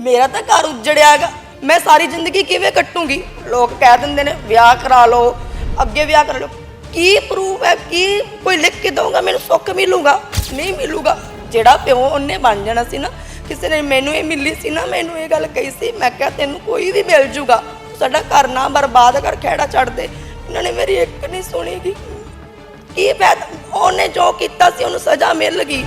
ਮੇਰਾ ਤਾਂ ਘਰ ਉਜੜਿਆਗਾ ਮੈਂ ਸਾਰੀ ਜ਼ਿੰਦਗੀ ਕਿਵੇਂ ਕੱਟੂਗੀ? ਲੋਕ ਕਹਿ ਦਿੰਦੇ ਨੇ, ਵਿਆਹ ਕਰਾ ਲਓ, ਅੱਗੇ ਵਿਆਹ ਕਰਾ ਲਓ। ਕੀ ਪ੍ਰੂਫ ਹੈ? ਕੀ ਕੋਈ ਲਿਖ ਕੇ ਦਊਗਾ? ਮੈਨੂੰ ਸੁੱਖ ਮਿਲੂਗਾ? ਨਹੀਂ ਮਿਲੂਗਾ। ਜਿਹੜਾ ਪਿਓ ਉਹਨੇ ਬਣ ਜਾਣਾ ਸੀ ਨਾ, ਕਿਸੇ ਨੇ ਮੈਨੂੰ ਇਹ ਮਿਲੀ ਸੀ ਨਾ, ਮੈਨੂੰ ਇਹ ਗੱਲ ਕਹੀ ਸੀ, ਮੈਂ ਕਿਹਾ ਤੈਨੂੰ ਕੋਈ ਵੀ ਮਿਲ ਜੂਗਾ। ਸਾਡਾ ਘਰ ਨਾ ਬਰਬਾਦ ਕਰ ਖੇੜਾ ਛੱਡ ਦੇ। ਇਹਨਾਂ ਨੇ ਮੇਰੀ ਇੱਕ ਨਹੀਂ ਸੁਣੀਗੀ ਕੀ ਫਾਇਦਾ? ਉਹਨੇ ਜੋ ਕੀਤਾ ਸੀ, ਉਹਨੂੰ ਸਜ਼ਾ ਮਿਲ ਗਈ।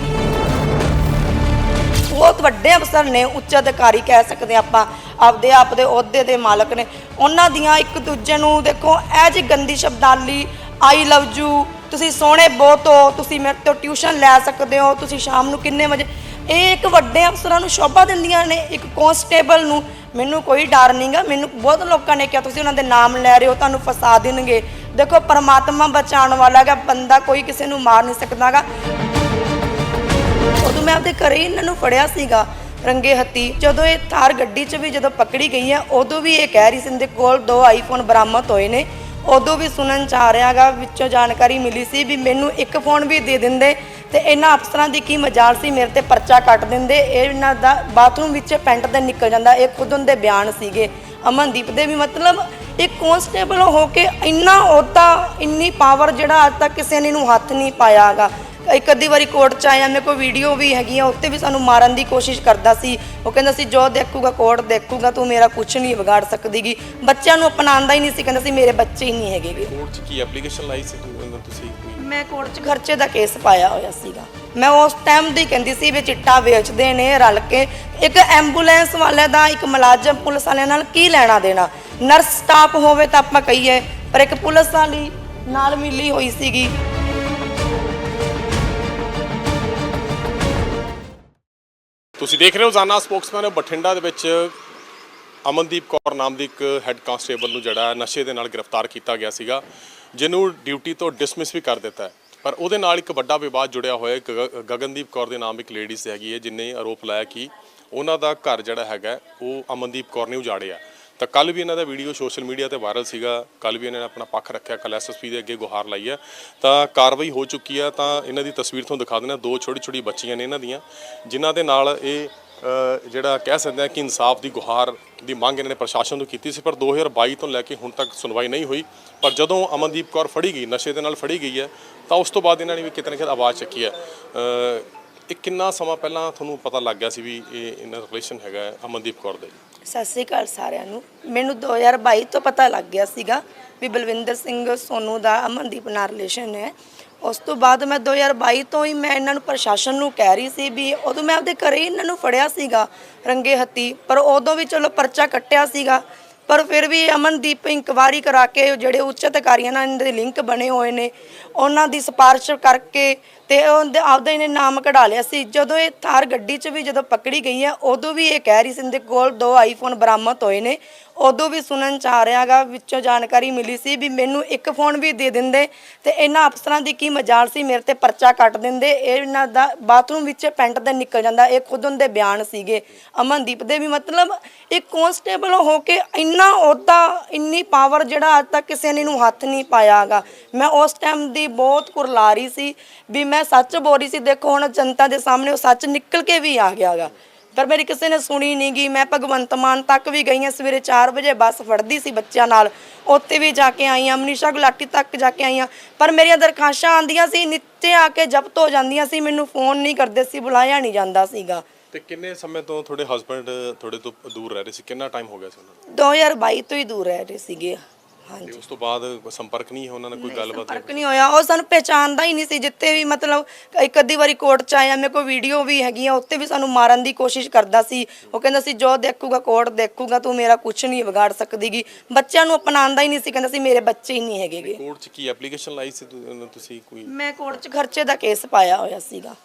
ਬਹੁਤ ਵੱਡੇ ਅਫਸਰ ਨੇ, ਉੱਚ ਅਧਿਕਾਰੀ ਕਹਿ ਸਕਦੇ ਆਪਾਂ, ਆਪਦੇ ਆਪ ਦੇ ਅਹੁਦੇ ਦੇ ਮਾਲਕ ਨੇ। ਉਹਨਾਂ ਦੀਆਂ ਇੱਕ ਦੂਜੇ ਨੂੰ ਦੇਖੋ, ਇਹ ਜੀ ਗੰਦੀ ਸ਼ਬਦਾਲੀ ਆਈ ਲਵ ਯੂ ਤੁਸੀਂ ਸੋਹਣੇ ਬਹੁਤ ਹੋ, ਤੁਸੀਂ ਮੇਰੇ ਤੋਂ ਟਿਊਸ਼ਨ ਲੈ ਸਕਦੇ ਹੋ, ਤੁਸੀਂ ਸ਼ਾਮ ਨੂੰ ਕਿੰਨੇ ਵਜੇ, ਇਹ ਇੱਕ ਵੱਡੇ ਅਫਸਰਾਂ ਨੂੰ ਸ਼ੋਭਾ ਦਿੰਦੀਆਂ ਨੇ, ਇੱਕ ਕਨਸਟੇਬਲ ਨੂੰ। ਮੈਨੂੰ ਕੋਈ ਡਰ ਨਹੀਂਗਾ, ਮੈਨੂੰ ਬਹੁਤ ਲੋਕਾਂ ਨੇ ਕਿਹਾ, ਤੁਸੀਂ ਉਹਨਾਂ ਦੇ ਨਾਮ ਲੈ ਰਹੇ ਹੋ, ਤੁਹਾਨੂੰ ਫਸਾ ਦੇਣਗੇ। ਦੇਖੋ, ਪਰਮਾਤਮਾ ਬਚਾਉਣ ਵਾਲਾ ਹੈਗਾ, ਬੰਦਾ ਕੋਈ ਕਿਸੇ ਨੂੰ ਮਾਰ ਨਹੀਂ ਸਕਦਾਗਾ। ਉਦੋਂ ਮੈਂ ਆਪਦੇ ਘਰੇ ਹੀ ਇਹਨਾਂ ਨੂੰ ਫੜਿਆ ਸੀਗਾ ਰੰਗੇ ਹੱਤੀ ਜਦੋਂ ਇਹ ਥਾਰ ਗੱਡੀ 'ਚ ਵੀ ਜਦੋਂ ਪਕੜੀ ਗਈ ਹੈ, ਉਦੋਂ ਵੀ ਇਹ ਕਹਿ ਰਹੀ ਸੀ, ਇਹਦੇ ਕੋਲ ਦੋ ਆਈਫੋਨ ਬਰਾਮਦ ਹੋਏ ਨੇ। ਉਦੋਂ ਵੀ ਸੁਣਨ ਚ ਆ ਰਿਹਾਗਾ ਵਿੱਚੋਂ ਜਾਣਕਾਰੀ ਮਿਲੀ ਸੀ ਵੀ ਮੈਨੂੰ ਇੱਕ ਫੋਨ ਵੀ ਦੇ ਦਿੰਦੇ ਤੇ ਇਹਨਾਂ ਅਫਸਰਾਂ ਦੀ ਕੀ ਮਜਾਲ ਸੀ, ਮੇਰੇ ਤੇ ਪਰਚਾ ਕੱਟ ਦਿੰਦੇ। ਇਹ ਇਹਨਾਂ ਦਾ ਬਾਥਰੂਮ ਵਿੱਚ ਪੈਂਟ ਤੇ ਨਿਕਲ ਜਾਂਦਾ, ਇਹ ਖੁਦ ਉਹਦੇ ਬਿਆਨ ਸੀਗੇ। ਅਮਨਦੀਪ ਦੇ ਵੀ ਮਤਲਬ ਇੱਕ ਕਨਸਟੇਬਲ ਹੋ ਕੇ ਇੰਨਾ ਅਹੁਦਾ ਇੰਨੀ ਪਾਵਰ ਜਿਹੜਾ ਅੱਜ ਤੱਕ ਕਿਸੇ ਨੇ ਇਹਨੂੰ ਹੱਥ ਨਹੀਂ ਪਾਇਆਗਾ ਇੱਕ ਅੱਧੀ ਵਾਰੀ ਕੋਰਟ ਚ ਆਇਆ ਮੇਰੇ ਕੋਲ ਵੀਡੀਓ ਵੀ ਹੈਗੀ ਆ ਉੱਤੇ ਵੀ ਸਾਨੂੰ ਮਾਰਨ ਦੀ ਕੋਸ਼ਿਸ਼ ਕਰਦਾ ਸੀ। ਉਹ ਕਹਿੰਦਾ ਸੀ ਜੋ ਦੇਖੂਗਾ ਕੋਰਟ ਦੇਖੂਗਾ ਤੂੰ ਮੇਰਾ ਕੁਝ ਨਹੀਂ ਵਿਗਾੜ ਸਕਦੀਗੀ। ਬੱਚਿਆਂ ਨੂੰ ਅਪਣਾਉਂਦਾ ਹੀ ਨਹੀਂ ਸੀ ਕਹਿੰਦਾ ਸੀ ਮੇਰੇ ਬੱਚੇ ਹੀ ਨਹੀਂ ਹੈਗੇਗੇ। ਕੋਰਟ 'ਚ ਕੀ ਐਪਲੀਕੇਸ਼ਨ ਲਾਈ ਸੀ ਤੂੰ ਤੁਸੀਂ? ਕੋਈ ਮੈਂ ਕੋਰਟ 'ਚ ਖਰਚੇ ਦਾ ਕੇਸ ਪਾਇਆ ਹੋਇਆ ਸੀਗਾ। ਮੈਂ ਉਸ ਟਾਈਮ ਦੀ ਕਹਿੰਦੀ ਸੀ ਵੀ ਚਿੱਟਾ ਵੇਚਦੇ ਨੇ ਰਲ ਕੇ। ਇੱਕ ਐਂਬੂਲੈਂਸ ਵਾਲੇ ਦਾ ਇੱਕ ਮੁਲਾਜ਼ਮ ਪੁਲਿਸ ਵਾਲਿਆਂ ਨਾਲ ਕੀ ਲੈਣਾ ਦੇਣਾ? ਨਰਸ ਸਟਾਫ ਹੋਵੇ ਤਾਂ ਆਪਾਂ ਕਹੀਏ ਪਰ ਇੱਕ ਪੁਲਿਸ ਵਾਲੀ ਨਾਲ ਮਿਲੀ ਹੋਈ ਸੀਗੀ। ਤੁਸੀਂ ਦੇਖ ਰਹੇ ਹੋ ਜ਼ਾਨਾ ਸਪੋਕਸਮੈਨ ਬਠਿੰਡਾ ਦੇ ਵਿੱਚ ਅਮਨਦੀਪ ਕੌਰ ਨਾਮ ਦੀ ਇੱਕ ਹੈੱਡ ਕਾਂਸਟੇਬਲ ਨੂੰ ਜਿਹੜਾ ਨਸ਼ੇ ਦੇ ਨਾਲ ਗ੍ਰਿਫਤਾਰ ਕੀਤਾ ਗਿਆ ਸੀਗਾ, ਜਿਹਨੂੰ ਡਿਊਟੀ ਤੋਂ ਡਿਸਮਿਸ ਵੀ ਕਰ ਦਿੱਤਾ ਹੈ। ਪਰ ਉਹਦੇ ਨਾਲ ਇੱਕ ਵੱਡਾ ਵਿਵਾਦ ਜੁੜਿਆ ਹੋਇਆ ਹੈ। ਗਗ- ਗਗਨਦੀਪ ਕੌਰ ਦੇ ਨਾਮ ਇੱਕ ਲੇਡੀਜ਼ ਹੈਗੀ ਹੈ, ਜਿਨੇ ਆਰੋਪ ਲਾਇਆ ਕਿ ਉਹਨਾਂ ਦਾ ਘਰ ਜਿਹੜਾ ਹੈਗਾ ਉਹ ਅਮਨਦੀਪ ਕੌਰ ਨੇ ਉਜਾੜਿਆ। ਤਾਂ ਕੱਲ ਵੀ ਇਹਨਾਂ ਦਾ ਵੀਡੀਓ ਸੋਸ਼ਲ ਮੀਡੀਆ ਤੇ ਵਾਇਰਲ ਸੀਗਾ। ਕੱਲ ਵੀ ਇਹਨਾਂ ਨੇ ਆਪਣਾ ਪੱਖ ਰੱਖਿਆ ਕੱਲ ਐਸਐਸਪੀ ਦੇ ਅੱਗੇ ਗੁਹਾਰ ਲਾਈ ਹੈ ਤਾਂ ਕਾਰਵਾਈ ਹੋ ਚੁੱਕੀ ਹੈ ਤਾਂ ਇਹਨਾਂ ਦੀ ਤਸਵੀਰ ਤੁਹਾਨੂੰ ਦਿਖਾ ਦਿੰਦਾ ਦੋ ਛੋਟੀ ਛੋਟੀ ਬੱਚੀਆਂ ਨੇ ਇਹਨਾਂ ਦੀਆਂ, ਜਿਨ੍ਹਾਂ ਦੇ ਨਾਲ ਇਹ ਜਿਹੜਾ ਕਹਿ ਸਕਦੇ ਹਾਂ ਕਿ ਇਨਸਾਫ ਦੀ ਗੁਹਾਰ ਦੀ ਮੰਗ ਇਹਨਾਂ ਨੇ ਪ੍ਰਸ਼ਾਸਨ ਤੋਂ ਕੀਤੀ ਸੀ, ਪਰ 2022 ਤੋਂ ਲੈ ਕੇ ਹੁਣ ਤੱਕ ਸੁਣਵਾਈ ਨਹੀਂ ਹੋਈ। ਪਰ ਜਦੋਂ ਅਮਨਦੀਪ ਕੌਰ ਫੜੀ ਗਈ, ਨਸ਼ੇ ਦੇ ਨਾਲ ਫੜੀ ਗਈ ਹੈ, ਤਾਂ ਉਸ ਤੋਂ ਬਾਅਦ ਇਹਨਾਂ ਨੇ ਵੀ ਕਿਤੇ ਨਾ ਕਿਤੇ ਆਵਾਜ਼ ਚੱਕੀ ਹੈ। ਇਹ ਕਿੰਨਾ ਸਮਾਂ ਪਹਿਲਾਂ ਤੁਹਾਨੂੰ ਪਤਾ ਲੱਗ ਗਿਆ ਸੀ ਵੀ ਇਹ ਇਹਨਾਂ ਦਾ ਰਿਲੇਸ਼ਨ ਹੈਗਾ ਅਮਨਦੀਪ ਕੌਰ ਦਾ? ਜੀ ਸਤਿ ਸ੍ਰੀ ਅਕਾਲ ਸਾਰਿਆਂ ਨੂੰ। ਮੈਨੂੰ 2022 ਤੋਂ ਪਤਾ ਲੱਗ ਗਿਆ ਸੀਗਾ ਵੀ ਬਲਵਿੰਦਰ ਸਿੰਘ ਸੋਨੂ ਦਾ ਅਮਨਦੀਪ ਨਾਲ ਰਿਲੇਸ਼ਨ ਹੈ। ਉਸ ਤੋਂ ਬਾਅਦ ਮੈਂ 2022 ਤੋਂ ਹੀ ਮੈਂ ਇਹਨਾਂ ਨੂੰ ਪ੍ਰਸ਼ਾਸਨ ਨੂੰ ਕਹਿ ਰਹੀ ਸੀ ਵੀ ਉਦੋਂ ਮੈਂ ਆਪਦੇ ਘਰੇ ਹੀ ਇਹਨਾਂ ਨੂੰ ਫੜਿਆ ਸੀਗਾ ਰੰਗੇ ਹੱਤੀ ਪਰ ਉਦੋਂ ਵੀ ਚਲੋ ਪਰਚਾ ਕੱਟਿਆ ਸੀਗਾ। ਪਰ ਫਿਰ ਵੀ ਅਮਨਦੀਪ ਇਨਕੁਆਰੀ ਕਰਾ ਕੇ ਜਿਹੜੇ ਉੱਚ ਅਧਿਕਾਰੀਆਂ ਨਾਲ ਇਹਨਾਂ ਦੇ ਲਿੰਕ ਬਣੇ ਹੋਏ ਨੇ, ਉਹਨਾਂ ਦੀ ਸਿਫਾਰਿਸ਼ ਕਰਕੇ ਤੇ ਉਹਦੇ ਆਪਦਾ ਇਹਨੇ ਨਾਮ ਕਢਾ ਲਿਆ ਸੀ। ਜਦੋਂ ਇਹ ਥਾਰ ਗੱਡੀ 'ਚ ਵੀ ਜਦੋਂ ਪਕੜੀ ਗਈ ਹੈ, ਉਦੋਂ ਵੀ ਇਹ ਕਹਿ ਰਹੀ ਸੀ, ਇਹਦੇ ਕੋਲ ਦੋ ਆਈਫੋਨ ਬਰਾਮਦ ਹੋਏ ਨੇ। ਉਦੋਂ ਵੀ ਸੁਣਨ ਚ ਆ ਰਿਹਾਗਾ, ਵਿੱਚੋਂ ਜਾਣਕਾਰੀ ਮਿਲੀ ਸੀ ਵੀ ਮੈਨੂੰ ਇੱਕ ਫੋਨ ਵੀ ਦੇ ਦਿੰਦੇ ਤੇ ਇਹਨਾਂ ਅਫਸਰਾਂ ਦੀ ਕੀ ਮਜਾਲ ਸੀ, ਮੇਰੇ ਤੇ ਪਰਚਾ ਕੱਟ ਦਿੰਦੇ, ਇਹਨਾਂ ਦਾ ਬਾਥਰੂਮ ਵਿੱਚ ਪੈਂਟ ਤੇ ਨਿਕਲ ਜਾਂਦਾ, ਇਹ ਖੁਦ ਉਹਦੇ ਬਿਆਨ ਸੀਗੇ। ਅਮਨਦੀਪ ਦੇ ਵੀ ਮਤਲਬ ਇੱਕ ਕਨਸਟੇਬਲ ਹੋ ਕੇ ਇੰਨਾ ਅਹੁਦਾ ਇੰਨੀ ਪਾਵਰ ਜਿਹੜਾ ਅੱਜ ਤੱਕ ਕਿਸੇ ਨੇ ਨੂੰ ਹੱਥ ਨਹੀਂ ਪਾਇਆਗਾ। ਮੈਂ ਉਸ ਟਾਈਮ ਦੀ ਬਹੁਤ ਕੁਰਲਾ ਰਹੀ ਸੀ ਵੀ ਮੈਂ ਸੱਚ ਬੋਲ ਰਹੀ ਸੀ, ਦੇਖੋ ਹੁਣ ਜਨਤਾ ਦੇ ਸਾਹਮਣੇ ਉਹ ਸੱਚ ਨਿਕਲ ਕੇ ਵੀ ਆ ਗਿਆਗਾ। ਪਰ ਮੇਰੀ ਕਿਸੇ ਨੇ ਸੁਣੀ ਨਹੀਂ ਗਈ ਮੈਂ ਭਗਵੰਤ ਮਾਨ ਤੱਕ ਵੀ ਗਈ ਹਾਂ ਸਵੇਰੇ 4 ਵਜੇ ਬੱਸ ਫੜਦੀ ਸੀ ਬੱਚਿਆਂ ਨਾਲ। ਉੱਥੇ ਵੀ ਜਾ ਕੇ ਆਈ ਹਾਂ ਮਨੀਸ਼ਾ ਗੁਲਾਟੀ ਤੱਕ ਜਾ ਕੇ ਆਈ ਹਾਂ ਪਰ ਮੇਰੀਆਂ ਦਰਖਾਸ਼ਾਂ ਆਂਦੀਆਂ ਸੀ। ਨੀਚੇ ਆ ਕੇ ਜ਼ਬਤ ਹੋ ਜਾਂਦੀਆਂ ਸੀ। ਮੈਨੂੰ ਫੋਨ ਨਹੀਂ ਕਰਦੇ ਸੀ। ਬੁਲਾਇਆ ਨਹੀਂ ਜਾਂਦਾ ਸੀਗਾ। ਤੇ ਕਿੰਨੇ ਸਮੇਂ ਤੋਂ ਤੁਹਾਡੇ ਹਸਬੰਡ ਤੁਹਾਡੇ ਤੋਂ ਦੂਰ ਰਹਿ ਰਹੇ ਸੀ? ਕਿੰਨਾ ਟਾਈਮ ਹੋ ਗਿਆ ਸੀ ਉਹਨਾਂ ਨੂੰ? 2022 ਤੋਂ ਹੀ ਦੂਰ ਰਹਿ ਰਹੇ ਸੀਗੇ। ਹਾਂਜੀ। ਤੇ ਉਸ ਤੋਂ ਬਾਅਦ ਸੰਪਰਕ ਨਹੀਂ ਹੈ ਉਹਨਾਂ ਨਾਲ ਕੋਈ ਗੱਲਬਾਤ ਫ਼ਰਕ ਨਹੀਂ ਹੋਇਆ। ਉਹ ਸਾਨੂੰ ਪਹਿਚਾਨਦਾ ਹੀ ਨਹੀਂ ਸੀ ਜਿੱਥੇ ਵੀ ਮਤਲਬ ਇੱਕ ਅੱਧੀ ਵਾਰੀ ਕੋਰਟ ਚ ਆਇਆ। ਮੇਰੇ ਕੋਲ ਵੀਡੀਓ ਵੀ ਹੈਗੀ ਆ ਉੱਤੇ ਵੀ ਸਾਨੂੰ ਮਾਰਨ ਦੀ ਕੋਸ਼ਿਸ਼ ਕਰਦਾ ਸੀ। ਉਹ ਕਹਿੰਦਾ ਸੀ ਜੋ ਦੇਖੂਗਾ ਕੋਰਟ ਦੇਖੂਗਾ ਤੂੰ ਮੇਰਾ ਕੁਝ ਨਹੀਂ ਵਿਗਾੜ ਸਕਦੀਗੀ। ਬੱਚਿਆਂ ਨੂੰ ਅਪਣਾਉਂਦਾ ਹੀ ਨਹੀਂ ਸੀ। ਕਹਿੰਦਾ ਸੀ ਮੇਰੇ ਬੱਚੇ ਹੀ ਨਹੀਂ ਹੈਗੇਗੇ। ਕੋਰਟ 'ਚ ਕੀ ਐਪਲੀਕੇਸ਼ਨ ਲਾਈ ਸੀ ਤੁ- ਤੁਸੀਂ ਕੋਈ? ਮੈਂ ਕੋਰਟ ਚ ਖਰਚੇ ਦਾ ਕੇਸ ਪਾਇਆ ਹੋਇਆ ਸੀਗਾ।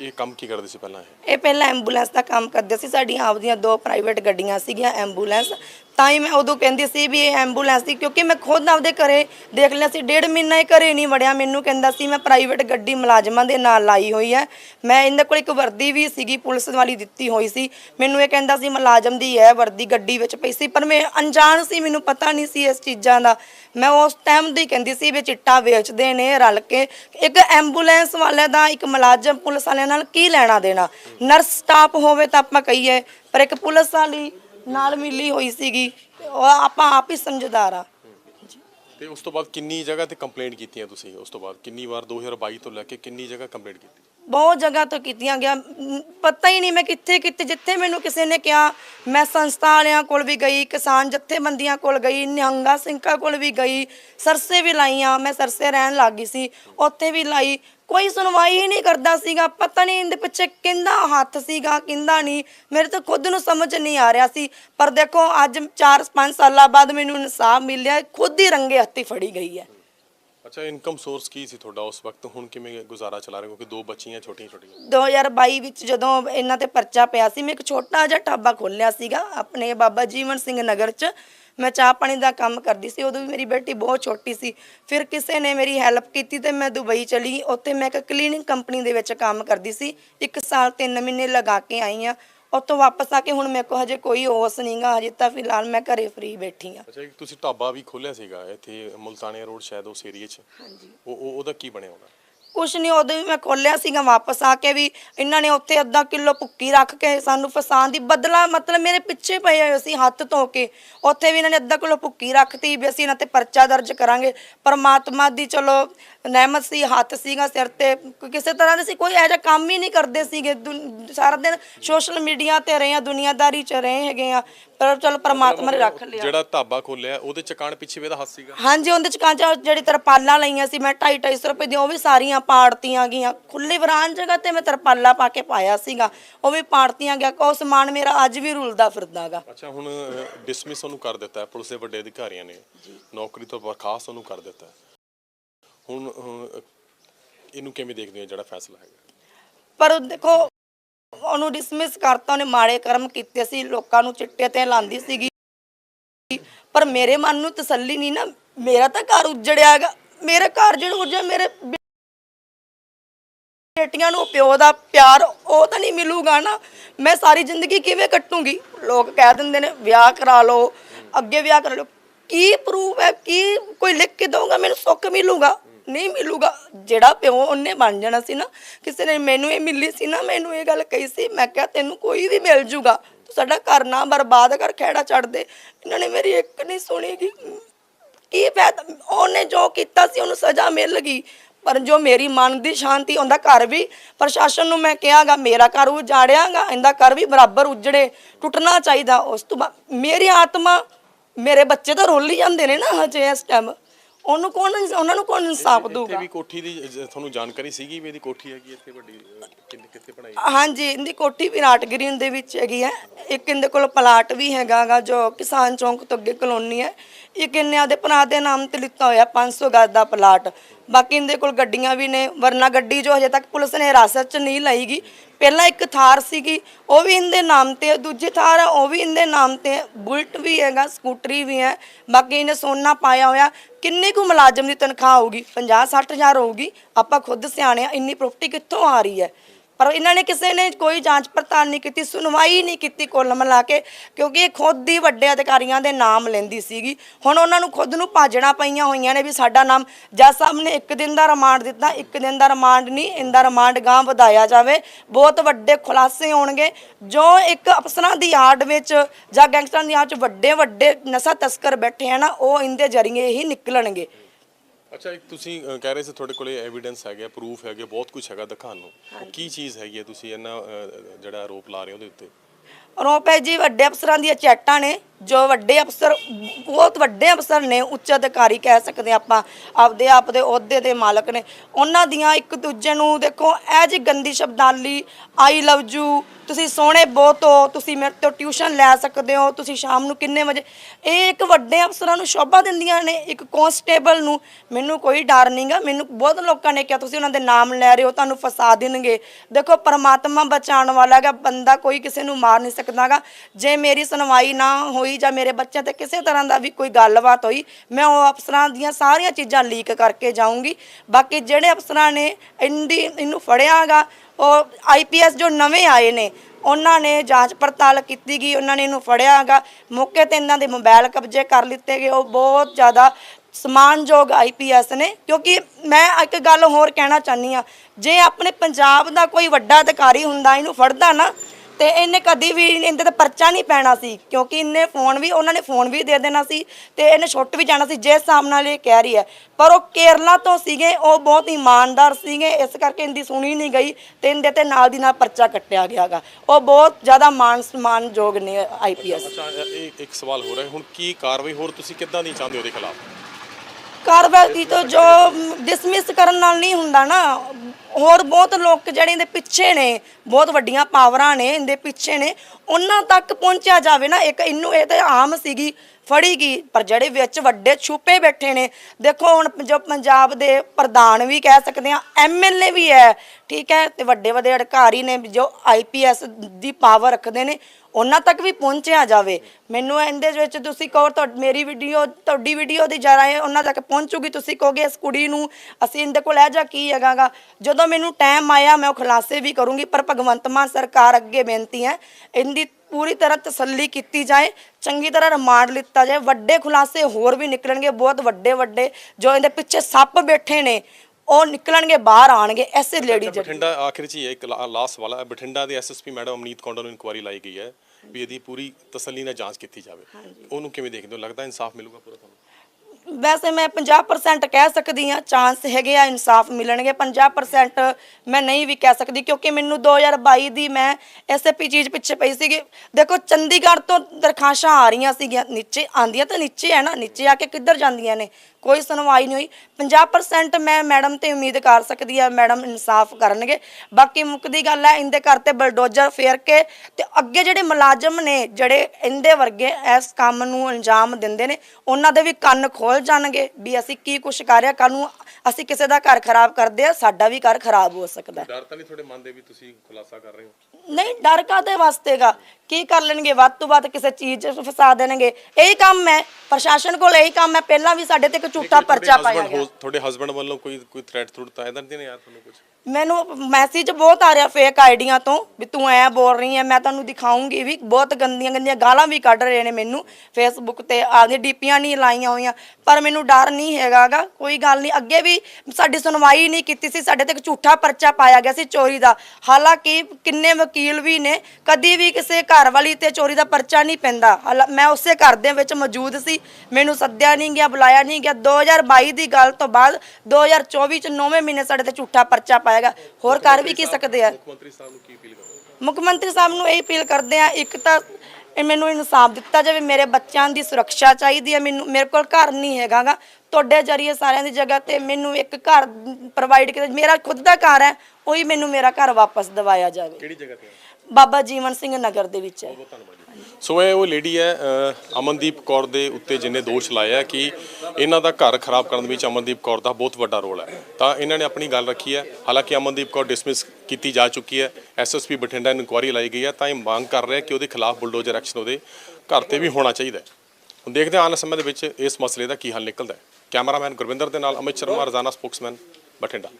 ਇਹ ਕੰਮ ਕੀ ਕਰਦੇ ਸੀ ਪਹਿਲਾਂ ਇਹ? ਇਹ ਪਹਿਲਾਂ ਐਂਬੂਲੈਂਸ ਦਾ ਕੰਮ ਕਰਦੇ ਸੀ। ਸਾਡੀਆਂ ਆਪਦੀਆਂ ਦੋ ਪ੍ਰਾਈਵੇਟ ਗੱਡੀਆਂ ਸੀਗੀਆਂ ਐਂਬੂਲੈਂਸ ਤਾਂ ਹੀ ਮੈਂ ਉਦੋਂ ਕਹਿੰਦੀ ਸੀ ਵੀ ਇਹ ਐਂਬੂਲੈਂਸ ਦੀ, ਕਿਉਂਕਿ ਮੈਂ ਖੁਦ ਆਪਦੇ ਘਰੇ ਦੇਖ ਲਿਆ ਸੀ, ਡੇਢ ਮਹੀਨਾ ਹੀ ਘਰੇ ਨਹੀਂ ਵੜਿਆ। ਮੈਨੂੰ ਕਹਿੰਦਾ ਸੀ, ਮੈਂ ਪ੍ਰਾਈਵੇਟ ਗੱਡੀ ਮੁਲਾਜ਼ਮਾਂ ਦੇ ਨਾਲ ਲਾਈ ਹੋਈ ਹੈ। ਮੈਂ ਇਹਨਾਂ ਕੋਲ ਇੱਕ ਵਰਦੀ ਵੀ ਸੀਗੀ, ਪੁਲਿਸ ਵਾਲੀ ਦਿੱਤੀ ਹੋਈ ਸੀ। ਮੈਨੂੰ ਇਹ ਕਹਿੰਦਾ ਸੀ, ਮੁਲਾਜ਼ਮ ਦੀ ਹੈ ਵਰਦੀ ਗੱਡੀ ਵਿੱਚ ਪਈ ਸੀ, ਪਰ ਮੈਂ ਅਣਜਾਣ ਸੀ, ਮੈਨੂੰ ਪਤਾ ਨਹੀਂ ਸੀ ਇਸ ਚੀਜ਼ਾਂ ਦਾ। ਮੈਂ ਉਸ ਟਾਈਮ ਦੀ ਕਹਿੰਦੀ ਸੀ ਵੀ ਚਿੱਟਾ ਵੇਚਦੇ ਨੇ ਰਲ ਕੇ। ਇੱਕ ਐਂਬੂਲੈਂਸ ਵਾਲੇ ਦਾ, ਇੱਕ ਮੁਲਾਜ਼ਮ ਪੁਲਿਸ ਵਾਲਿਆਂ ਨਾਲ ਕੀ ਲੈਣਾ ਦੇਣਾ? ਨਰਸ ਸਟਾਫ ਹੋਵੇ ਤਾਂ ਆਪਾਂ ਕਹੀਏ, ਪਰ ਇੱਕ ਪੁਲਿਸ ਵਾਲੀ ਨਾਲ ਮਿਲੀ ਹੋਈ ਸੀਗੀ ਉਹ ਆਪਾਂ ਆਪ ਹੀ ਸਮਝਦਾਰ ਆ। ਤੇ ਉਸ ਤੋਂ ਬਾਅਦ ਕਿੰਨੀ ਜਗ੍ਹਾ ਤੇ ਕੰਪਲੇਂਟ ਕੀਤੀਆਂ ਤੁਸੀਂ? ਉਸ ਤੋਂ ਬਾਅਦ ਕਿੰਨੀ ਵਾਰ 2022 ਤੋਂ ਲੈ ਕੇ ਕਿੰਨੀ ਜਗ੍ਹਾ ਕੰਪਲੇਂਟ ਕੀਤੀ? ਬਹੁਤ ਜਗ੍ਹਾ ਤੋਂ ਕੀਤੀਆਂ ਗਿਆ। ਮ, ਪਤਾ ਹੀ ਨਹੀਂ ਮੈਂ ਕਿੱਥੇ ਕਿੱਥੇ ਜਿੱਥੇ ਮੈਨੂੰ ਕਿਸੇ ਨੇ ਕਿਹਾ ਮੈਂ ਸੰਸਥਾ ਵਾਲਿਆਂ ਕੋਲ ਵੀ ਗਈ ਕਿਸਾਨ ਜਥੇਬੰਦੀਆਂ ਕੋਲ ਗਈ ਨਿਹੰਗਾ ਸਿੰਘਾਂ ਕੋਲ ਵੀ ਗਈ ਸਰਸੇ ਵੀ ਲਾਈਆਂ ਮੈਂ ਸਰਸੇ ਰਹਿਣ ਲੱਗ ਗਈ ਸੀ ਉੱਥੇ ਵੀ ਲਾਈ। ਕੋਈ ਸੁਣਵਾਈ ਹੀ ਨਹੀਂ ਕਰਦਾ ਸੀਗਾ ਪਤਾ ਨਹੀਂ ਇਹਦੇ ਪਿੱਛੇ ਕਿੰਦਾ ਹੱਥ ਸੀਗਾ ਕਿੰਦਾ ਨਹੀਂ ਮੇਰੇ ਤਾਂ ਖੁਦ ਨੂੰ ਸਮਝ ਨਹੀਂ ਆ ਰਿਹਾ ਸੀ। ਪਰ ਦੇਖੋ ਅੱਜ 4-5 ਸਾਲਾਂ ਬਾਅਦ ਮੈਨੂੰ ਇਨਸਾਫ ਮਿਲਿਆ ਖੁਦ ਹੀ ਰੰਗੇ ਹੱਥੀ ਫੜੀ ਗਈ ਹੈ। ਅੱਛਾ ਇਨਕਮ ਸੋਰਸ ਕੀ ਸੀ ਤੁਹਾਡਾ ਉਸ ਵਕਤ? ਹੁਣ ਕਿਵੇਂ ਗੁਜ਼ਾਰਾ ਚਲਾ ਰਹੇ ਹੋ? ਕਿਉਂਕਿ ਦੋ ਬੱਚੀਆਂ ਛੋਟੀਆਂ ਛੋਟੀਆਂ। 2022 ਵਿੱਚ ਜਦੋਂ ਇਹਨਾਂ ਤੇ ਪਰਚਾ ਪਿਆ ਸੀ, ਮੈਂ ਇੱਕ ਛੋਟਾ ਜਿਹਾ ਢਾਬਾ ਖੋਲ੍ਹਿਆ ਸੀਗਾ, ਆਪਣੇ ਬਾਬਾ ਜੀਵਨ ਸਿੰਘ ਨਗਰ 'ਚ। ਮੈਂ ਚਾਹ ਪਾਣੀ ਦਾ ਕੰਮ ਕਰਦੀ ਸੀ, ਉਦੋਂ ਵੀ ਮੇਰੀ ਬੇਟੀ ਬਹੁਤ ਛੋਟੀ ਸੀ। ਫਿਰ ਕਿਸੇ ਨੇ ਮੇਰੀ ਹੈਲਪ ਕੀਤੀ ਤੇ ਮੈਂ ਦੁਬਈ ਚਲੀ। ਉੱਥੇ ਮੈਂ ਇੱਕ ਕਲੀਨਿੰਗ ਕੰਪਨੀ ਦੇ ਵਿੱਚ ਕੰਮ ਕਰਦੀ ਸੀ। ਇੱਕ ਸਾਲ ਤਿੰਨ ਮਹੀਨੇ ਲਗਾ ਕੇ ਆਈ ਆ ਉੱਥੋਂ ਵਾਪਸ ਆ ਕੇ ਹੁਣ ਮੇਰੇ ਕੋਲ ਹਜੇ ਕੋਈ ਹੋਸ ਨਹੀਂਗਾ ਹਜੇ ਤਾਂ ਫਿਲਹਾਲ ਮੈਂ ਘਰੇ ਫ੍ਰੀ ਬੈਠੀ ਆ ਅੱਛਾ ਇੱਕ ਤੁਸੀਂ ਢਾਬਾ ਵੀ ਖੋਲਿਆ ਸੀਗਾ ਇੱਥੇ ਮੁਲਤਾਨੀਆ ਰੋਡ ਸ਼ਾਇਦ ਉਸ ਏਰੀਏ 'ਚ? ਹਾਂਜੀ। ਉਹ ਉਹ- ਉਹਦਾ ਕੀ ਬਣਿਆ ਹੋਣਾ? ਕੁਛ ਨਹੀਂ, ਉਦੋਂ ਵੀ ਮੈਂ ਖੋਲਿਆ ਸੀਗਾ ਵਾਪਸ ਆ ਕੇ ਵੀ ਇਹਨਾਂ ਨੇ ਉੱਥੇ ਅੱਧਾ ਕਿਲੋ ਭੁੱਕੀ ਰੱਖ ਕੇ ਸਾਨੂੰ ਫਸਾਣ ਦੀ ਬਦਲਾ, ਮਤਲਬ ਮੇਰੇ ਪਿੱਛੇ ਪਏ ਹੋਏ ਸੀ ਹੱਥ ਧੋ ਕੇ। ਉੱਥੇ ਵੀ ਇਹਨਾਂ ਨੇ ਅੱਧਾ ਕਿਲੋ ਭੁੱਕੀ ਰੱਖਤੀ ਵੀ ਅਸੀਂ ਇਹਨਾਂ ਤੇ ਪਰਚਾ ਦਰਜ ਕਰਾਂਗੇ। ਪਰਮਾਤਮਾ ਦੀ ਚਲੋ ਨਹਿਮਤ ਸੀ, ਹੱਥ ਸੀਗਾ ਸਿਰ ਤੇ, ਕੋਈ ਕਿਸੇ ਤਰ੍ਹਾਂ ਦੇ ਸੀ, ਕੋਈ ਇਹੋ ਜਿਹਾ ਕੰਮ ਹੀ ਨਹੀਂ ਕਰਦੇ ਸੀਗੇ। ਦੁਨ- ਸਾਰਾ ਦਿਨ ਸੋਸ਼ਲ ਮੀਡੀਆ ਤੇ ਰਹੇ ਆ, ਦੁਨੀਆਦਾਰੀ ਚ ਰਹੇ ਹੈਗੇ ਆ। ਪਰ ਚਲੋ ਪਰਮਾਤਮਾ ਨੇ ਰੱਖ ਲਿਆ। ਜਿਹੜਾ ਢਾਬਾ ਖੋਲਿਆ ਉਹਦੇ ਚਕਾਣ ਪਿੱਛੇ ਵੀ ਇਹਦਾ ਹੱਥ ਸੀਗਾ। ਹਾਂਜੀ ਉਹਦੇ ਚ ਕਾਂਚਾ ਜਿਹੜੀ ਤਰਪਾਲਾਂ ਲਈਆਂ ਸੀ ਮੈਂ 2.5 250 ਰੁਪਏ ਦੀਆਂ ਉਹ ਵੀ ਸਾਰੀਆਂ ਪਾੜਤੀਆਂ ਗਈਆਂ। ਖੁੱਲੀ ਵਰਾਨ ਜਗ੍ਹਾ ਤੇ ਮੈਂ ਤਰਪਾਲਾਂ ਪਾ ਕੇ ਪਾਇਆ ਸੀਗਾ। ਉਹ ਵੀ ਪਾੜਤੀਆਂ ਗਿਆ ਉਹ ਸਮਾਨ ਮੇਰਾ ਅੱਜ ਵੀ ਰੁਲਦਾ ਫਿਰਦਾਗਾ ਅੱਛਾ ਹੁਣ ਡਿਸਮਿਸ ਉਹਨੂੰ ਕਰ ਦਿੱਤਾ ਹੈ ਪੁਲਿਸ ਦੇ ਵੱਡੇ ਅਧਿਕਾਰੀਆਂ ਨੇ। ਨੌਕਰੀ ਤੋਂ ਬਰਖਾਸਤ ਉਹਨੂੰ ਕਰ ਦਿੱਤਾ ਹੈ। ਹੁਣ ਅਹ, ਇਹਨੂੰ ਕਿਵੇਂ ਦੇਖਦੇ ਹੋ ਜਿਹੜਾ ਫੈਸਲਾ ਹੈਗਾ? ਪਰ ਦੇਖੋ ਉਹਨੂੰ ਡਿਸਮਿਸ ਕਰਤਾ, ਉਹਨੇ ਮਾੜੇ ਕਰਮ ਕੀਤੇ ਸੀ, ਲੋਕਾਂ ਨੂੰ ਚਿੱਟੇ ਤੇ ਲਾਂਦੀ ਸੀਗੀ। ਪਰ ਮੇਰੇ ਮਨ ਨੂੰ ਤਸੱਲੀ ਨਹੀਂ ਨਾ, ਮੇਰਾ ਤਾਂ ਘਰ ਉੱਜੜਿਆ ਹੈਗਾ। ਮੇਰਾ ਘਰ ਜਿਹੜਾ ਉਜੜਿਆ ਮੇਰੇ ਬੇਟੀਆਂ ਨੂੰ, ਪਿਓ ਦਾ ਪਿਆਰ, ਉਹ ਤਾਂ ਨਹੀਂ ਮਿਲੂਗਾ ਨਾ। ਮੈਂ ਸਾਰੀ ਜ਼ਿੰਦਗੀ ਕਿਵੇਂ ਕੱਟੂਗੀ? ਲੋਕ ਕਹਿ ਦਿੰਦੇ ਨੇ, ਵਿਆਹ ਕਰਾ ਲਓ, ਅੱਗੇ ਵਿਆਹ ਕਰਾ ਲਓ। ਕੀ ਪ੍ਰੂਫ ਹੈ? ਕੀ ਕੋਈ ਲਿਖ ਕੇ ਦਊਗਾ? ਮੈਨੂੰ ਸੁੱਖ ਮਿਲੂਗਾ? ਨਹੀਂ ਮਿਲੂਗਾ। ਜਿਹੜਾ ਪਿਓ ਉਹਨੇ ਬਣ ਜਾਣਾ ਸੀ ਨਾ, ਕਿਸੇ ਨੇ ਮੈਨੂੰ ਇਹ ਮਿਲੀ ਸੀ ਨਾ, ਮੈਨੂੰ ਇਹ ਗੱਲ ਕਹੀ ਸੀ, ਮੈਂ ਕਿਹਾ ਤੈਨੂੰ ਕੋਈ ਵੀ ਮਿਲ ਜੂਗਾ, ਤੂੰ ਸਾਡਾ ਘਰ ਨਾ ਬਰਬਾਦ ਕਰ, ਖਹਿੜਾ ਛੱਡ ਦੇ। ਇਹਨਾਂ ਨੇ ਮੇਰੀ ਇੱਕ ਨਹੀਂ ਸੁਣੀਗੀ ਕੀ ਫਾਇਦਾ? ਉਹਨੇ ਜੋ ਕੀਤਾ ਸੀ, ਉਹਨੂੰ ਸਜ਼ਾ ਮਿਲ ਗਈ। ਪਰ ਜੋ ਮੇਰੀ ਮਨ ਦੀ ਸ਼ਾਂਤੀ, ਉਹਦਾ ਘਰ ਵੀ, ਪ੍ਰਸ਼ਾਸਨ ਨੂੰ ਮੈਂ ਕਿਹਾਗਾ, ਮੇਰਾ ਘਰ ਉਜਾੜਿਆਗਾ, ਇਹਦਾ ਘਰ ਵੀ ਬਰਾਬਰ ਉਜੜੇ, ਟੁੱਟਣਾ ਚਾਹੀਦਾ। ਉਸ ਤੋਂ ਬਾਅਦ ਮੇਰੀ ਆਤਮਾ, ਮੇਰੇ ਬੱਚੇ ਤਾਂ ਰੋਲ ਹੀ ਜਾਂਦੇ ਨੇ ਨਾ ਹਜੇ ਇਸ ਟਾਈਮ ਉਹਨੂੰ ਕੌਣ ਉਹਨਾਂ ਨੂੰ ਕੌਣ ਇਨਸਾਫ ਇੱਥੇ ਦਊਗਾ? ਵੀ ਕੋਠੀ ਦੀ ਜ- ਤੁਹਾਨੂੰ ਜਾਣਕਾਰੀ ਸੀਗੀ ਵੀ ਇਹਦੀ ਕੋਠੀ ਹੈਗੀ ਇੱਥੇ ਵੱਡੀ ਅਹ, ਕਿੰਨੇ ਕਿੱਥੇ ਬਣਾਈ? ਹਾਂਜੀ ਇਹਦੀ ਕੋਠੀ ਵਿਰਾਟ ਗ੍ਰੀਨ ਦੇ ਵਿੱਚ ਹੈਗੀ ਹੈ। ਇੱਕ ਇਹਦੇ ਕੋਲ ਪਲਾਟ ਵੀ ਹੈਗਾਗਾ ਜੋ ਕਿਸਾਨ ਚੌਂਕ ਤੋਂ ਅੱਗੇ ਕਲੋਨੀ ਹੈ। ਇੱਕ ਇਹਨੇ ਆਦੇ ਭਰਾ ਦੇ ਨਾਮ ਤੇ ਲਿੱਤਾ ਹੋਇਆ 500 ਗਜ਼ ਦਾ ਪਲਾਟ। ਬਾਕੀ ਇਹਦੇ ਕੋਲ ਗੱਡੀਆਂ ਵੀ ਨੇ ਵਰਨਾ ਗੱਡੀ ਜੋ ਹਜੇ ਤੱਕ ਪੁਲਿਸ ਨੇ ਹਿਰਾਸਤ 'ਚ ਨਹੀਂ ਲਈਗੀ। ਪਹਿਲਾਂ ਇੱਕ ਥਾਰ ਸੀਗੀ ਉਹ ਵੀ ਇਹਦੇ ਨਾਮ ਤੇ ਹੈ, ਦੂਜੀ ਥਾਰ ਹੈ ਉਹ ਵੀ ਇਹਦੇ ਨਾਮ ਤੇ ਹੈ। ਬੁਲਟ ਵੀ ਹੈਗਾ ਸਕੂਟਰੀ ਵੀ ਹੈ। ਬਾਕੀ ਇਹਨੇ ਸੋਨਾ ਪਾਇਆ ਹੋਇਆ। ਕਿੰਨੇ ਕੁ ਮੁਲਾਜ਼ਮ ਦੀ ਤਨਖਾਹ ਹੋਊਗੀ? 50 60000 ਹੋਊਗੀ? ਆਪਾਂ ਖੁਦ ਸਿਆਣੇ ਆ ਇੰਨੀ ਪ੍ਰਾਪਰਟੀ ਕਿੱਥੋਂ ਆ ਰਹੀ ਹੈ? ਪਰ ਇਹਨਾਂ ਨੇ ਕਿਸੇ ਨੇ ਕੋਈ ਜਾਂਚ ਪੜਤਾਲ ਨਹੀਂ ਕੀਤੀ, ਸੁਣਵਾਈ ਨਹੀਂ ਕੀਤੀ ਕੁੱਲ ਮਿਲਾ ਕੇ, ਕਿਉਂਕਿ ਇਹ ਖੁਦ ਹੀ ਵੱਡੇ ਅਧਿਕਾਰੀਆਂ ਦੇ ਨਾਮ ਲੈਂਦੀ ਸੀਗੀ। ਹੁਣ ਉਹਨਾਂ ਨੂੰ ਖੁਦ ਨੂੰ ਭਾਜਣਾ ਪਈਆਂ ਹੋਈਆਂ ਨੇ ਵੀ ਸਾਡਾ ਨਾਮ ਜੱਜ ਸਾਹਿਬ ਨੇ ਇੱਕ ਦਿਨ ਦਾ ਰਿਮਾਂਡ ਦਿੱਤਾ, ਇੱਕ ਦਿਨ ਦਾ ਰਿਮਾਂਡ ਨਹੀਂ, ਇਹਦਾ ਰਿਮਾਂਡ ਗਾਂ ਵਧਾਇਆ ਜਾਵੇ। ਬਹੁਤ ਵੱਡੇ ਖੁਲਾਸੇ ਹੋਣਗੇ। ਜੋ ਇੱਕ ਅਫਸਰਾਂ ਦੀ ਆੜ ਵਿੱਚ ਜਾਂ ਗੈਂਗਸਟਰਾਂ ਦੀ ਆੜ ਵਿੱਚ ਵੱਡੇ ਵੱਡੇ ਨਸ਼ਾ ਤਸਕਰ ਬੈਠੇ ਆ ਨਾ, ਉਹ ਇਹਦੇ ਜ਼ਰੀਏ ਹੀ ਨਿਕਲਣਗੇ। ਅੱਛਾ ਇੱਕ ਤੁਸੀਂ ਕਹਿ ਰਹੇ ਸੀ ਤੁਹਾਡੇ ਕੋਲੇ ਐਵੀਡੈਂਸ ਹੈਗਾ ਪ੍ਰੂਫ ਹੈਗੇ ਬਹੁਤ ਕੁਝ ਹੈਗਾ ਦਿਖਾਉਣ ਨੂੰ। ਉਹ ਕੀ ਚੀਜ਼ ਹੈਗੀ ਹੈ ਤੁਸੀਂ ਇਹਨਾਂ ਜਿਹੜਾ ਆਰੋਪ ਲਾ ਰਹੇ ਹੋ ਉਹਦੇ ਉੱਤੇ? ਰੋਪੇ ਜੀ, ਵੱਡੇ ਅਫਸਰਾਂ ਦੀਆਂ ਚੈਟਾਂ ਨੇ, ਜੋ ਵੱਡੇ ਅਫਸਰ, ਬਹੁਤ ਵੱਡੇ ਅਫਸਰ ਨੇ, ਉੱਚ ਅਧਿਕਾਰੀ ਕਹਿ ਸਕਦੇ ਹਾਂ ਆਪਾਂ, ਆਪਦੇ ਆਪ ਦੇ ਅਹੁਦੇ ਦੇ ਮਾਲਕ ਨੇ। ਉਹਨਾਂ ਦੀਆਂ ਇੱਕ ਦੂਜੇ ਨੂੰ ਦੇਖੋ, ਇਹ ਜੀ ਗੰਦੀ ਸ਼ਬਦਾਲੀ ਆਈ ਲਵ ਯੂ ਤੁਸੀਂ ਸੋਹਣੇ ਬਹੁਤ ਹੋ, ਤੁਸੀਂ ਮੇਰੇ ਤੋਂ ਟਿਊਸ਼ਨ ਲੈ ਸਕਦੇ ਹੋ, ਤੁਸੀਂ ਸ਼ਾਮ ਨੂੰ ਕਿੰਨੇ ਵਜੇ, ਇਹ ਇੱਕ ਵੱਡੇ ਅਫਸਰਾਂ ਨੂੰ ਸ਼ੋਭਾ ਦਿੰਦੀਆਂ ਨੇ, ਇੱਕ ਕਨਸਟੇਬਲ ਨੂੰ। ਮੈਨੂੰ ਕੋਈ ਡਰ ਨਹੀਂਗਾ ਮੈਨੂੰ ਬਹੁਤ ਲੋਕਾਂ ਨੇ ਕਿਹਾ, ਤੁਸੀਂ ਉਹਨਾਂ ਦੇ ਨਾਮ ਲੈ ਰਹੇ ਹੋ, ਤੁਹਾਨੂੰ ਫਸਾ ਦੇਣਗੇ। ਦੇਖੋ, ਪਰਮਾਤਮਾ ਬਚਾਉਣ ਵਾਲਾ ਹੈਗਾ, ਬੰਦਾ ਕੋਈ ਕਿਸੇ ਨੂੰ ਮਾਰ ਨਹੀਂ ਸਕਦਾਗਾ। ਜੇ ਮੇਰੀ ਸੁਣਵਾਈ ਨਾ ਹੋਈ ਜਾਂ ਮੇਰੇ ਬੱਚਿਆਂ ਤੇ ਕਿਸੇ ਤਰ੍ਹਾਂ ਦਾ ਵੀ ਕੋਈ ਗੱਲਬਾਤ ਹੋਈ, ਮੈਂ ਉਹ ਅਫਸਰਾਂ ਦੀਆਂ ਸਾਰੀਆਂ ਚੀਜ਼ਾਂ ਲੀਕ ਕਰਕੇ ਜਾਊਂਗੀ। ਬਾਕੀ ਜਿਹੜੇ ਅਫਸਰਾਂ ਨੇ ਇੰਦੀ ਇਹਨੂੰ ਫੜਿਆਗਾ, ਉਹ ਆਈਪੀਐਸ ਜੋ ਨਵੇਂ ਆਏ ਨੇ, ਉਹਨਾਂ ਨੇ ਜਾਂਚ ਪੜਤਾਲ ਕੀਤੀ ਗਈ, ਉਹਨਾਂ ਨੇ ਇਹਨੂੰ ਫੜਿਆਗਾ। ਮੌਕੇ ਤੇ ਇਹਨਾਂ ਦੇ ਮੋਬਾਈਲ ਕਬਜ਼ੇ ਕਰ ਲਿੱਤੇ ਗਏ, ਉਹ ਬਹੁਤ ਜ਼ਿਆਦਾ ਸਮਾਨਯੋਗ ਆਈਪੀਐਸ ਨੇ। ਕਿਉਂਕਿ ਮੈਂ ਇੱਕ ਗੱਲ ਹੋਰ ਕਹਿਣਾ ਚਾਹਨੀ ਆ ਜੇ ਆਪਣੇ ਪੰਜਾਬ ਦਾ ਕੋਈ ਵੱਡਾ ਅਧਿਕਾਰੀ ਹੁੰਦਾ, ਇਹਨੂੰ ਫੜਦਾ ਨਾ ਤੇ ਇਹਨੇ ਕਦੀ ਵੀ ਇਹਦੇ ਤੇ ਪਰਚਾ ਨਹੀਂ ਪੈਣਾ ਸੀ, ਕਿਉਂਕਿ ਇਹਨੇ ਫੋਨ ਵੀ, ਉਹਨਾਂ ਨੇ ਫੋਨ ਵੀ ਦੇ ਦੇਣਾ ਸੀ ਤੇ ਇਹਨੇ ਛੁੱਟ ਵੀ ਜਾਣਾ ਸੀ, ਜੇ ਸਾਹਮਣੇ ਇਹ ਕਹਿ ਰਹੀ ਹੈ। ਪਰ ਉਹ ਕੇਰਲਾ ਤੋਂ ਸੀਗੇ, ਉਹ ਬਹੁਤ ਇਮਾਨਦਾਰ ਸੀਗੇ, ਇਸ ਕਰਕੇ ਇਹਦੀ ਸੁਣੀ ਨਹੀਂ ਗਈ ਤੇ ਇਹਦੇ ਤੇ ਨਾਲ ਦੀ ਨਾਲ ਪਰਚਾ ਕੱਟਿਆ ਗਿਆਗਾ ਉਹ ਬਹੁਤ ਜ਼ਿਆਦਾ ਮਾਨ ਸਨਮਾਨਯੋਗ ਨੇ ਆਈਪੀਐਸ ਅੱਛਾ, ਇਹ ਇੱਕ ਸਵਾਲ ਹੋ ਰਿਹਾ ਹੁਣ ਕੀ ਕਾਰਵਾਈ, ਹੋਰ ਤੁਸੀਂ ਕਿੱਦਾਂ ਦੀ ਚਾਹੁੰਦੇ ਹੋ ਉਹਦੇ ਖਿਲਾਫ? ਕਾਰਵਾਈ ਤੋਂ ਜੋ ਡਿਸਮਿਸ ਕਰਨ ਨਾਲ ਨਹੀਂ ਹੁੰਦਾ ਨਾ, ਹੋਰ ਬਹੁਤ ਲੋਕ ਜਿਹੜੇ ਇਹਦੇ ਪਿੱਛੇ ਨੇ, ਬਹੁਤ ਵੱਡੀਆਂ ਪਾਵਰਾਂ ਨੇ ਇਹਦੇ ਪਿੱਛੇ ਨੇ, ਉਹਨਾਂ ਤੱਕ ਪਹੁੰਚਿਆ ਜਾਵੇ ਨਾ, ਇੱਕ ਇਹਨੂੰ ਇਹ ਤਾਂ ਆਮ ਸੀਗੀ, ਫੜੀ ਗਈ, ਪਰ ਜਿਹੜੇ ਵਿੱਚ ਵੱਡੇ ਛੁਪੇ ਬੈਠੇ ਨੇ, ਦੇਖੋ ਹੁਣ ਜੋ ਪੰਜਾਬ ਦੇ ਪ੍ਰਧਾਨ ਵੀ ਕਹਿ ਸਕਦੇ ਆ ਐਮਐਲਏ ਵੀ ਹੈ, ਠੀਕ ਹੈ, ਤੇ ਵੱਡੇ ਵੱਡੇ ਅਧਿਕਾਰੀ ਨੇ ਜੋ ਆਈਪੀਐਸ ਦੀ ਪਾਵਰ ਰੱਖਦੇ ਨੇ ਉਹਨਾਂ ਤੱਕ ਵੀ ਪਹੁੰਚਿਆ ਜਾਵੇ। ਮੈਨੂੰ ਇਹਦੇ ਵਿੱਚ ਤੁਸੀਂ ਕਹੋ, ਤੁਹਾ, ਮੇਰੀ ਵੀਡੀਓ ਤੁਹਾਡੀ ਵੀਡੀਓ ਦੀ ਜਰਾ ਉਹਨਾਂ ਤੱਕ ਪਹੁੰਚੂਗੀ। ਤੁਸੀਂ ਕਹੋਗੇ, ਇਸ ਕੁੜੀ ਨੂੰ ਅਸੀਂ ਇਹਦੇ ਕੋਲ ਇਹ ਜਾ ਕੀ ਹੈਗਾਗਾ? ਜਦੋਂ ਮੈਨੂੰ ਟਾਈਮ ਆਇਆ, ਮੈਂ ਉਹ ਖੁਲਾਸੇ ਵੀ ਕਰੂੰਗੀ, ਪਰ ਭਗਵੰਤ ਮਾਨ ਸਰਕਾਰ ਅੱਗੇ ਬੇਨਤੀ ਹੈ, ਇਹਦੀ ਪੂਰੀ ਤਰ੍ਹਾਂ ਤਸੱਲੀ ਕੀਤੀ ਜਾਏ, ਚੰਗੀ ਤਰ੍ਹਾਂ ਰਿਮਾਂਡ ਲਿੱਤਾ ਜਾਏ। ਵੱਡੇ ਖੁਲਾਸੇ ਹੋਰ ਵੀ ਨਿਕਲਣਗੇ, ਬਹੁਤ ਵੱਡੇ ਵੱਡੇ ਜੋ ਇਹਦੇ ਪਿੱਛੇ ਸੱਪ ਬੈਠੇ ਨੇ ਉਹ ਨਿਕਲਣਗੇ ਬਾਹਰ ਆਣਗੇ ਐਸੇ ਲੇਡੀ ਜਿਹੜੀ ਬਠਿੰਡਾ ਆਖਿਰ 'ਚ ਹੀ ਹੈ ਇੱਕ ਲਾਸਟ ਸਵਾਲ ਹੈ। ਬਠਿੰਡਾ ਦੇ ਐਸਐਸਪੀ ਮੈਡਮ ਅਮਨੀਤ ਕੌਂਡਲ ਨੂੰ ਇਨਕੁਆਰੀ ਲਾਈ ਗਈ ਹੈ ਵੀ ਇਹਦੀ ਪੂਰੀ ਤਸੱਲੀ ਨਾਲ ਜਾਂਚ ਕੀਤੀ ਜਾਵੇ। ਉਹਨੂੰ ਕਿਵੇਂ ਦੇਖਦੇ ਹੋ? ਲੱਗਦਾ ਇਨਸਾਫ ਮਿਲੂਗਾ ਪੂਰਾ ਤੁਹਾਨੂੰ? ਵੈਸੇ ਮੈਂ 50% ਕਹਿ ਸਕਦੀ ਆ ਚਾਂਸ ਹੈਗੇ ਆ ਇਨਸਾਫ ਮਿਲਣਗੇ। 50% ਮੈਂ ਨਹੀਂ ਵੀ ਕਹਿ ਸਕਦੀ ਕਿਉਂਕਿ ਮੈਨੂੰ 2022 ਦੀ ਮੈਂ ਐਸਐਪੀ ਚੀਜ਼ ਪਿੱਛੇ ਪਈ ਸੀਗੀ। ਦੇਖੋ ਚੰਡੀਗੜ੍ਹ ਤੋਂ ਦਰਖਾਸ਼ਾਂ ਆ ਰਹੀਆਂ ਸੀਗੀਆਂ ਨੀਚੇ ਆਂਦੀਆਂ ਤਾਂ ਨੀਚੇ ਹੈ ਨਾ ਨੀਚੇ ਆ ਕੇ ਕਿੱਧਰ ਜਾਂਦੀਆਂ ਨੇ? ਕੋਈ ਸੁਣਵਾਈ ਨਹੀਂ ਹੋਈ। 50% ਮੈਂ ਮੈਡਮ ਤੇ ਉਮੀਦ ਕਰ ਸਕਦੀ ਆ ਮੈਡਮ ਇਨਸਾਫ ਕਰਨਗੇ। ਬਾਕੀ ਮੁੱਕਦੀ ਗੱਲ ਹੈ ਇਹਦੇ ਘਰ ਤੇ ਬਲਡੋਜ਼ਰ ਫੇਰ ਕੇ ਤੇ ਅੱਗੇ ਜਿਹੜੇ ਮੁਲਾਜ਼ਮ ਨੇ ਜਿਹੜੇ ਇਹਦੇ ਵਰਗੇ ਇਸ ਕੰਮ ਨੂੰ ਅੰਜਾਮ ਦਿੰਦੇ ਨੇ ਉਹਨਾਂ ਦੇ ਵੀ ਕੰਨ ਖੋਲ ਜਾਣਗੇ ਵੀ ਅਸੀਂ ਕੀ ਕੁਛ ਕਰ ਰਿਹਾ ਕੱਲ ਨੂੰ ਅਸੀਂ ਕਿਸੇ ਦਾ ਘਰ ਖਰਾਬ ਕਰਦੇ ਆ ਸਾਡਾ ਵੀ ਘਰ ਖਰਾਬ ਹੋ ਸਕਦਾ ਹੈ। ਡਰ ਤਾਂ ਨਹੀਂ ਤੁਹਾਡੇ ਮਨ ਦੇ ਵੀ ਤੁਸੀਂ ਖੁਲਾਸਾ ਕਰ ਰਹੇ ਹੋ? ਨਹੀਂ ਡਰ ਕਾਦੇ ਵਾਸਤੇਗਾ ਕੀ ਕਰ ਲੈਣਗੇ? ਵੱਧ ਤੋਂ ਵੱਧ ਕਿਸੇ ਚੀਜ਼ 'ਚ ਫਸਾ ਦੇਣਗੇ। ਇਹੀ ਕੰਮ ਹੈ। ਪ੍ਰਸ਼ਾਸਨ ਕੋਲ ਇਹੀ ਕੰਮ ਹੈ। ਪਹਿਲਾਂ ਵੀ ਸਾਡੇ ਤੇ ਇੱਕ ਝੂਠਾ ਪਰਚਾ ਪਾਇਆ ਗਿਆ। ਤੁਹਾਡੇ ਹਸਬੰਡ ਵੱਲੋਂ ਕੋਈ ਕੋਈ ਥ੍ਰੈਟ ਥਰੂਟ ਤਾਂ ਇਹਦਾ ਨਹੀਂ ਯਾਰ ਤੁਹਾਨੂੰ ਕੁਝ ਮੈਨੂੰ ਮੈਸੇਜ ਬਹੁਤ ਆ ਰਿਹਾ ਫੇਕ ਆਈਡੀਆਂ ਤੋਂ ਵੀ ਤੂੰ ਐ ਬੋਲ ਰਹੀ ਐ ਮੈਂ ਤੁਹਾਨੂੰ ਦਿਖਾਉਂਗੀ ਵੀ ਬਹੁਤ ਗੰਦੀਆਂ ਗੰਦੀਆਂ ਗਾਲਾਂ ਵੀ ਕੱਢ ਰਹੇ ਨੇ ਮੈਨੂੰ। ਫੇਸਬੁੱਕ ਤੇ ਆਦੀ ਡੀਪੀਆਂ ਨਹੀਂ ਲਾਈਆਂ ਹੋਈਆਂ। ਪਰ ਮੈਨੂੰ ਡਰ ਨਹੀਂ ਹੈਗਾਗਾ। ਕੋਈ ਗੱਲ ਨਹੀਂ। ਅੱਗੇ ਵੀ ਸਾਡੀ ਸੁਣਵਾਈ ਨਹੀਂ ਕੀਤੀ ਸੀ। ਸਾਡੇ ਤੇ ਇੱਕ ਝੂਠਾ ਪਰਚਾ ਪਾਇਆ ਗਿਆ ਸੀ ਚੋਰੀ ਦਾ। ਹਾਲਾਂਕਿ ਕਿੰਨੇ ਵਕੀਲ ਵੀ ਨੇ। ਕਦੀ ਵੀ ਕਿਸੇ ਘਰ ਵਾਲੀ ਤੇ ਚੋਰੀ ਦਾ ਪਰਚਾ ਨਹੀਂ ਪੈਂਦਾ। ਹਾਲਾ- ਮੈਂ ਉਸੇ ਘਰ ਦੇ ਵਿੱਚ ਮੌਜੂਦ ਸੀ। ਮੈਨੂੰ ਸੱਦਿਆ ਨਹੀਂ ਗਿਆ ਬੁਲਾਇਆ ਨਹੀਂ ਗਿਆ। 2022 ਦੀ ਗੱਲ ਤੋਂ ਬਾਅਦ 2024 ਚ 9ਵੇਂ ਮਹੀਨੇ ਸਾਡੇ ਤੇ ਝੂਠਾ ਪਰਚਾ ਪਾਏਗਾ ਹੋਰ ਕਰ ਵੀ ਕੀ ਸਕਦੇ ਆ? ਮੁੱਖ ਮੰਤਰੀ ਸਾਹਿਬ ਨੂੰ ਕੀ ਅਪੀਲ ਕਰੋਗੇ ਮੁੱਖ ਮੰਤਰੀ ਸਾਹਿਬ ਨੂੰ ਇਹ ਅਪੀਲ ਕਰਦੇ ਆ ਇੱਕ ਤਾਂ ਇਹ ਮੈਨੂੰ ਇਨਸਾਫ ਦਿੱਤਾ ਜਾਵੇ ਮੇਰੇ ਬੱਚਿਆਂ ਦੀ ਸੁਰੱਖਿਆ ਚਾਹੀਦੀ ਹੈ ਮੈਨੂੰ ਮੇਰੇ ਕੋਲ ਘਰ ਨਹੀਂ ਹੈਗਾਗਾ। ਤੁਹਾਡੇ ਜਰੀਏ ਸਾਰਿਆਂ ਦੀ ਜਗ੍ਹਾ ਤੇ ਮੈਨੂੰ ਇੱਕ ਘਰ ਪ੍ਰੋਵਾਈਡ ਕੀਤਾ ਮੇਰਾ ਖੁਦ ਦਾ ਘਰ ਹੈ ਉਹੀ ਮੈਨੂੰ ਮੇਰਾ ਘਰ ਵਾਪਸ ਦਿਵਾਇਆ ਜਾਵੇ। ਕਿਹੜੀ ਜਗ੍ਹਾ ਤੇ? ਬਾਬਾ ਜੀਵਨ ਸਿੰਘ ਨਗਰ ਦੇ ਵਿੱਚ ਹੈ। ਸੋ ਇਹ ਉਹ ਲੇਡੀ ਹੈ ਅਮਨਦੀਪ ਕੌਰ ਦੇ ਉੱਤੇ ਜਿਹਨੇ ਦੋਸ਼ ਲਾਇਆ ਕਿ ਇਹਨਾਂ ਦਾ ਘਰ ਖਰਾਬ ਕਰਨ ਵਿੱਚ ਅਮਨਦੀਪ ਕੌਰ ਦਾ ਬਹੁਤ ਵੱਡਾ ਰੋਲ ਹੈ। ਤਾਂ ਇਹਨਾਂ ਨੇ ਆਪਣੀ ਗੱਲ ਰੱਖੀ ਹੈ। ਹਾਲਾਂਕਿ ਅਮਨਦੀਪ ਕੌਰ ਡਿਸਮਿਸ ਕੀਤੀ ਜਾ ਚੁੱਕੀ ਹੈ। ਐਸਐਸਪੀ ਬਠਿੰਡਾ ਨੂੰ ਇਨਕੁਆਰੀ ਲਾਈ ਗਈ ਹੈ। ਤਾਂ ਇਹ ਮੰਗ ਕਰ ਰਿਹਾ ਕਿ ਉਹਦੇ ਖਿਲਾਫ ਬੁਲਡੋਜ਼ਰ ਐਕਸ਼ਨ ਉਹਦੇ ਘਰ ਤੇ ਵੀ ਹੋਣਾ ਚਾਹੀਦਾ ਹੈ। ਹੁਣ ਦੇਖਦੇ ਹਾਂ ਆਉਣ ਸਮੇਂ ਦੇ ਵਿੱਚ ਇਸ ਮਸਲੇ ਦਾ ਕੀ ਹੱਲ ਨਿਕਲਦਾ ਹੈ। ਕੈਮਰਾਮੈਨ ਗੁਰਵਿੰਦਰ ਦੇ ਨਾਲ ਅਮਿਤ ਸ਼ਰਮਾ, ਰਜ਼ਾਨਾ ਸਪੋਕਸਮੈਨ ਬਠਿੰਡਾ।